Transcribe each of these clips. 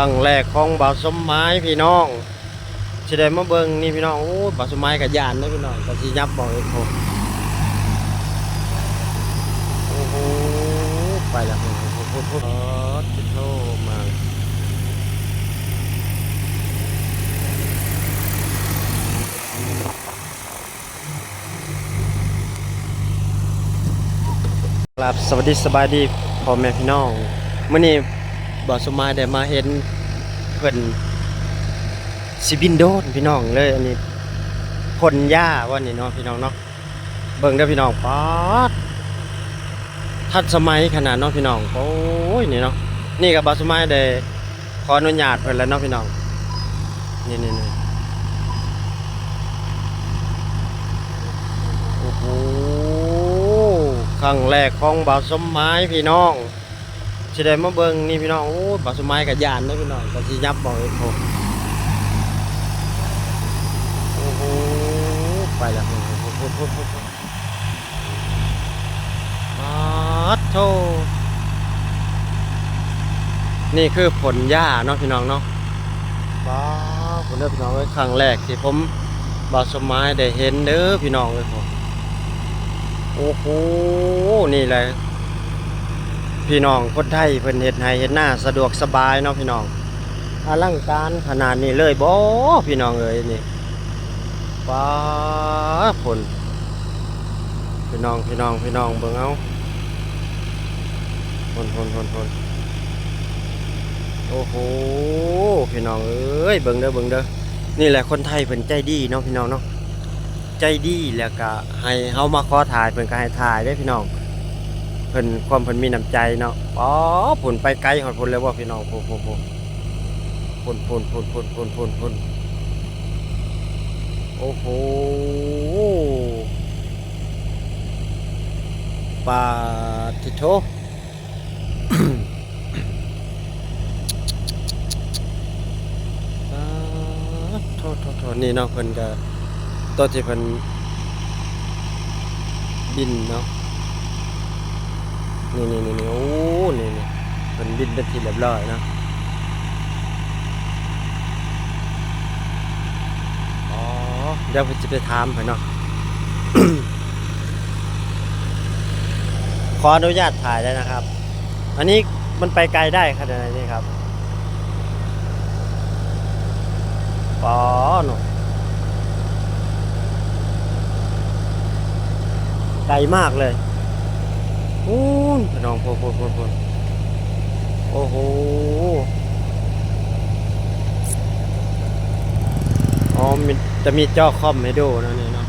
ครั้งแรกของบาสมไม้พี่น้องสิได้มาเบิ่งนี่พี่น้องโอ้บาสมไม้กับยานเด้อพี่น้องก็สิยับบอกเองโหโอ้โหไปแล้วโอ้โหโอ้โหโอ้โหอ๋อจิโทมาครับสวัสดีสบายดีพ่อแม่พี่น้องมื้อนี้ บ่าสมไม้ได้มาเห็นเพิ่นสิบินโดนพี่น้องเลยอันนี้พ่นหญ้าว่านี่เนาะพี่น้องเนาะเบิ่งเด้อพี่น้องป๊าดทันสมัยขนาดเนาะพี่น้องโอ้ยนี่เนาะนี่ก็บ่าสมไม้ได้ขออนุญาตเพิ่นแล้วเนาะพี่น้องนี่นี่นี่โอ้โหครั้งแรกของบ่าวสมไม้พี่น้อง สิได้มาเบิ่งนี่พี่น้องโอ้ยบ่าสมไม้กับยานเด้อพี่น้องก็สิยับบอกเองโหโอ้โหไปแล้วโอ้โหโอ้โหโอ้โหโอ้โหมาโทนี่คือผลหญ้าเนาะพี่น้องเนาะว้าวผมได้พี่น้องเอ้ครั้งแรกที่ผมบาสมายได้เห็นเด้อพี่น้องเลยผมโอ้โหนี่แหละ พี่น้องคนไทยเพิ่นเฮ็ดให้เฮ็ดหน้าสะดวกสบายเนาะพี่น้องอลังการขนาดนี้เลยบ่พี่น้องเอ้ยนี่ป้าผลพี่น้องพี่น้องพี่น้องเบิ่งเอาพนพนพนพนโอ้โหพี่น้องเอ้ยเบิ่งเด้อเบิ่งเด้อนี่แหละคนไทยเพิ่นใจดีเนาะพี่น้องเนาะใจดีแล้วก็ให้เฮามาขอถ่ายเพิ่นก็ให้ถ่ายเด้พี่น้อง พิ่นความเพิ่นมีน้ำใจเนาะอ๋อผลไปไกลฮอดพุ่นเลยว่าพี่น้องโผล่ๆพุ่นพุ่นพุ่นพุ่นพุ่นพุ่นพุ่นโอ้โหปาทิโทโทษโทษโทษนี่เนาะเพิ่นก็ตัวที่เพิ่นบินเนาะ นี่นี่นี่นี่โอ้นี่นี่เพิ่นบินเป็นที่เรียบร้อยนะอ๋อเดี๋ยวผมจะไปถามเพิ่นเนาะขออนุญาตถ่ายได้นะครับ อันนี้มันไปไกลได้ขนาดไหนนี่ครับป๋อหนูไกลมากเลย อู้นพี่น้องโพโพโพโพโอ้โหอ๋อมีจะมีจอคอมให้ดูนะนี่เนาะ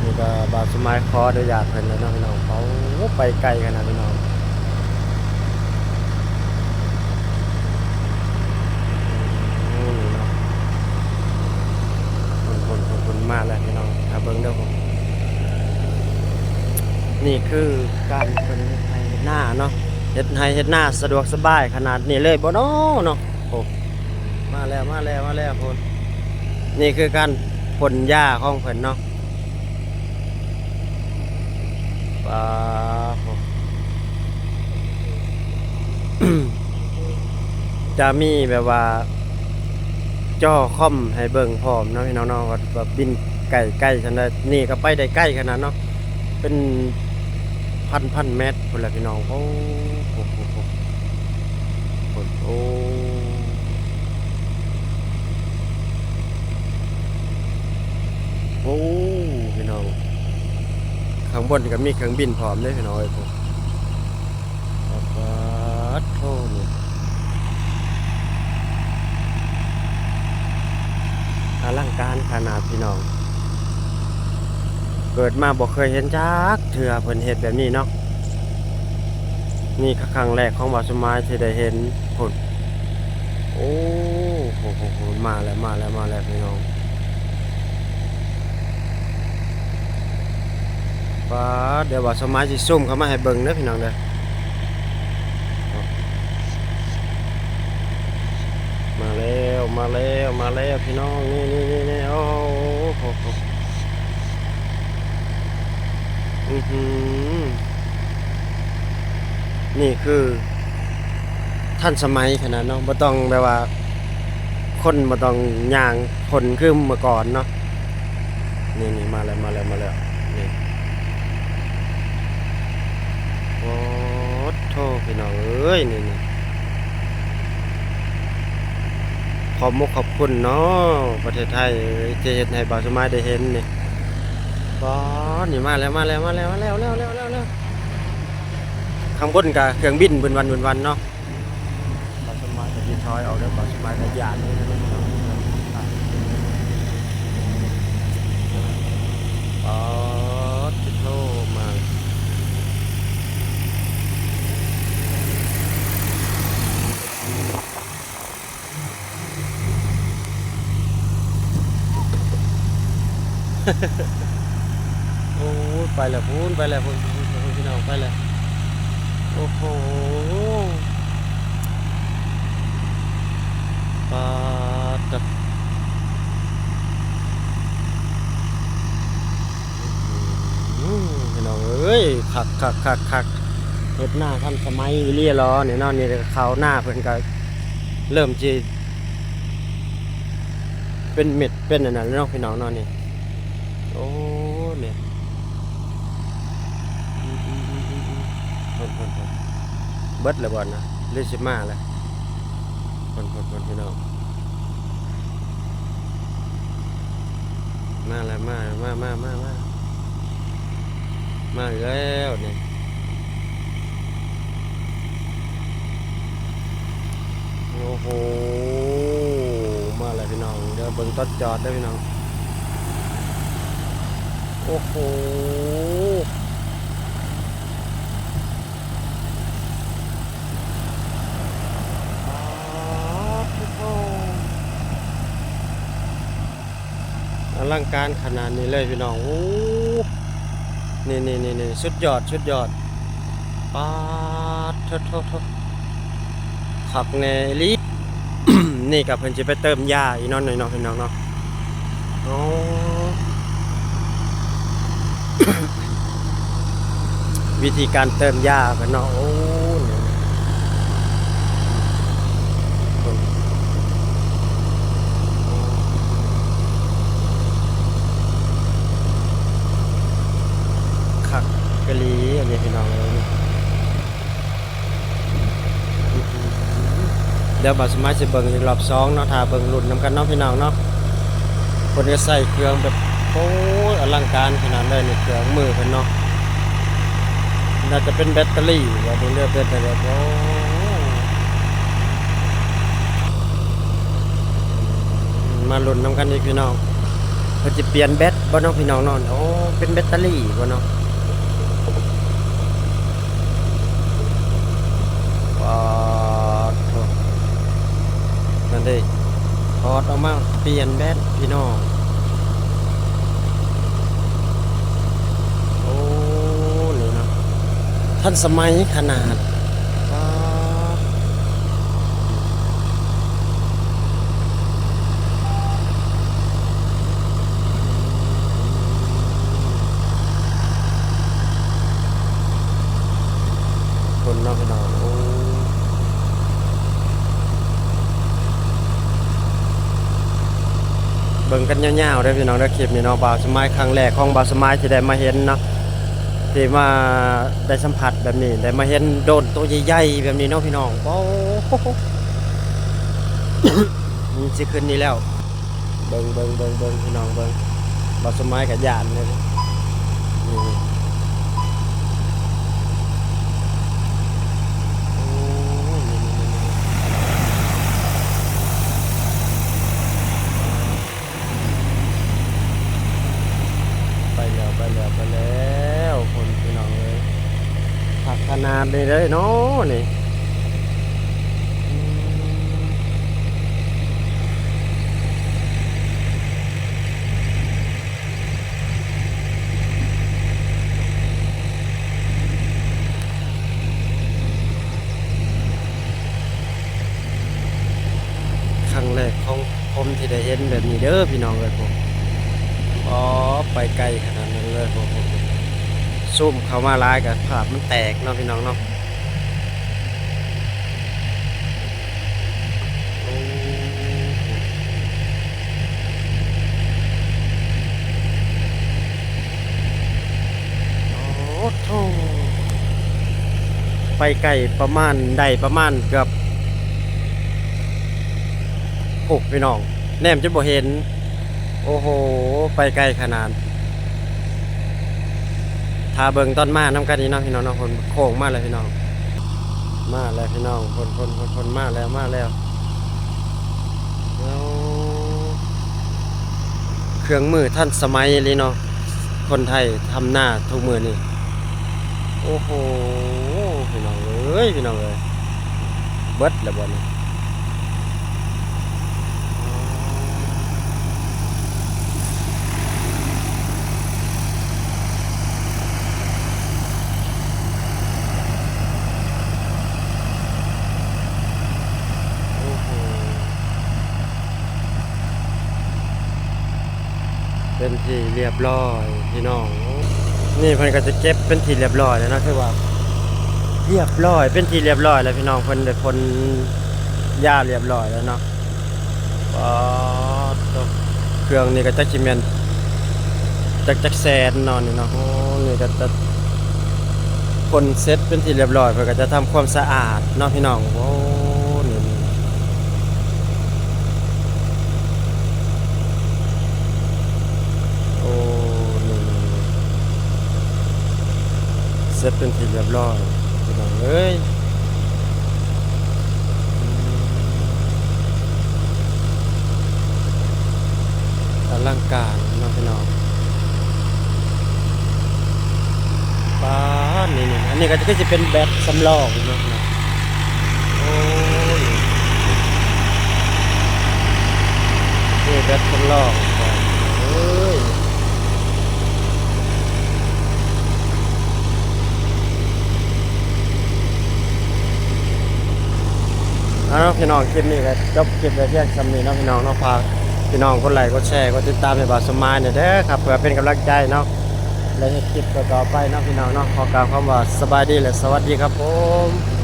นี่ก็บาสมัยคอเดียวยาดเพิ่นแล้วเนาะพี่น้องเขาไปไกลขนาดพี่น้องมนี่เนาะคนคนคนคนมาแล้วพี่น้องถ้าเบิ่งเด้อผม นี่คือการเป็นเฮ็ดไห้เฮดหน้าเนาะเฮ็ดไห้เฮ็ดหน้าสะดวกสบายขนาดนี้เลยบ่เนาะเนาะโอ้มาแล้วมาแล้วมาแล้วพ่นนี่คือการผลหญ้าของเพิ่นเนาะปาจะมีแบบว่าจ่อคอมให้เบิ่งพร้อมเนาะพี่น้องเนาะว่าแบบบินไก่ใกล้ขนาดนี่ก็ไปได้ใกล้ขนาดเนาะ เป็นพันพันเมตรคนละพี่น้องโอ้โหโอ้โหโอ้โหโอ้โอ้พี่น้องข้างบนก็มีเครื่องบินพร้อมเลยพี่น้องเอ้ยผมปัดปัดโทนี่อลังการขนาดพี่น้อง เกิดมาบอกเคยเห็นจักเถื่อเพิ่นเฮ็ดแบบนี้เนาะนี่ครั้งแรกของบาสมายที่ได้เห็นผลโอ้โหโหโหมาแล้วมาแล้วมาแล้วพี่น้องป้าเดี๋ยวว่าสมัยสิซุ่มเข้ามาให้เบิ่งเด้อพี่น้องเด้อมาแล้วมาแล้วมาแล้วพี่น้องนี่นี่นี่นี่โอ้โหโหอือหือ นี่คือทันสมัยขนาดเนาะบ่ต้องแบบว่า คนบ่ต้องย่างคนคือเมื่อก่อนเนาะนี่นี่มาแล้วมาแล้วมาแล้วนี่โอ้โทพี่น้องเอ้ยนี่นี่ขอบมุกขอบคุณเนาะประเทศไทยที่เฮ็ดให้บ่าวสมัยได้เห็นนี่ บ่นี่มาแล้วมาแล้วมาแล้วมาแล้วแล้วแล้วแล้วแล้วข้างบนก็เครื่องบินเป็นวันเป็นวันเนาะบาสมาจะยินทอยเอาเด้อบาสมาจะยานนี่นะอ๋อติดโลมาโอ้ ยไปแล้วพูนไปแล้วพูนพูนพูนพี่น้องไปแล้วโอ้โหปาดับพี่น้องเอ้ยคักคักคักคักเฮ็ดหน้าทันสมัยเรียรอเนี่ยนอนนี่เขาหน้าเพิ่อนก็เริ่มจีเป็นเม็ดเป็นอันนั้นเนาะพี่น้องนอนนี่โอ้เนี่ย อืมอืมอืมอืมอืมเพิ่นเพิ่นเพิ่นเบิดแล้วบ่นะหรือสิมาแล้วคนคนคนพี่น้องมาแล้วมามามามามามาแล้วเนี่ยโอ้โหมาแล้วพี่น้องเดี๋ยวเบิ่งต้นจอดได้พี่น้องโอ้โหป๊าดโอ้โหอ ลังการขนาดนี้เลยพี่น้องโอ้นี่นี่นี่นี่สุดยอดสุดยอดปาดทษโทษโทขับแนลินี่กับเพิ่นจะไปเติมยาอีกเนอนหน่อยเนาะพี่น้องเนาะโอ้วิธีการเติมยากันเนาะโอ้เนี่ยคนคักกะ ลีอันนี้พี่น้องเลยเดี๋ยวบาสมาสิเบิ่งรอบสองเนาะถ้าเบิ่งรุ่นนำกันเนาะพี่น้องเนาะคนก็ใส่เครื่องแบบโอ้อลังการขนาดเลยนี่เครื่องมือเพิ่นเนาะน่าจะเป็นแบตเตอรี่ว่าดูเลือกเป็นแต่แบบโอ้มาลุ้นน้ำกันอีกพี่น้องเพิ่นจะเปลี่ยนแบตบ่น้องพี่น้องนอนโอ้เป็นแบตเตอรี่บ่เนาะว้าวโถ่นั่นเด้ถ อดออกมาเปลี่ยนแบตพี่น้องโอ้นี่เนาะทันสมัยขนาดป๊าดคนเนอกพี่น้องโอ้เบิ่ง กันยาวๆได้พี่น้องได้คลิปนี้เนาะบาวสมัยครั้งแรกของบาวสมัยที่ได้มาเห็นเนาะที่มาได้สัมผัสแบบนี้ได้มาเห็นโดนตัวใหญ่ๆแบบนี้เนาะพี่น้องโอ้มันสิขึ้นนี่แล้ว เบิ่งเบิ่งเบิ่งเบิ่งพี่น้องเบิ่งบาสมัยกับยานเลยนี่โอ้นี่นี่นี่นี่ ไปแล้วไปแล้วคนพี่น้องเลยผักขนาดเลยเลยเนาะนี่ครั้งแรกของผมที่ได้เห็นแบบนี้เด้อพี่น้องเลยผมอ๋อไปไกลขนาดนั้น ลยซุ่มเขามาร้ายกับผาบมันแตกเนาะพี่น้องเนาะไปไก่ประมาณใดประมาณเกือบหกพี่น้องแนมจะบ่เห็น โอ้โห ไปไกลขนาด ทาเบิงต้นมาน้ำกันนี่เนาะพี่น้องเนาะคนโค้งมาเลยพี่น้อง มาแล้วพี่น้องคนคนคนคนมาแล้วมาแล้วแล้วเครื่องมือท่านสมัยเลยเนาะคนไทยทำหน้าทุกมือนี่โอ้โหพี่น้องเอ้ยพี่น้องเอ้ยเบิดแล้วบ่นี่อ้โห เป็นที่เรียบร้อยพี่น้อง นี่เพิ่นก็จะเก็บเป็นที่เรียบร้อยแล้วนะคือว่า เรียบร้อย เป็นที่เรียบร้อยแล้วพี่น้องเพิ่นได้พ่นยาเรียบร้อยแล้วเนาะป๊าดโตเครื่องนี่ก็จักสิแม่นจักจักแสนนาะนี่เนาะโอ้นี่ก็จะพ่นเสร็จเป็นที่เรียบร้อยเพิ่นก็จะทำความสะอาดเนาะพี่น้องโอ้นี่นี่โอ้นี่นี่นี่ เสร็จเป็นที่เรียบร้อยพี่น้องเอ้ยอลังการน้องพี่น้องป้านี่นี่อันนี้ก็จะเป็นแบบสำรองเนาะโอ้ยนี่แบบสำรองครับเอ้ย เอาเนาะ พี่น้องคลิปนี้ก็จบคลิปไปเพียงสำนีเนาะพี่น้องเนาะฝากพี่น้องคนไลค์กดแชร์กดติดตามในบาสมายเนี่ยเด้อครับเพื่อเป็นกำลังใจเนาะและให้คลิปต่อไปเนาะพี่น้องเนาะขอกล่าวคำว่าสบายดีและสวัสดีครับผม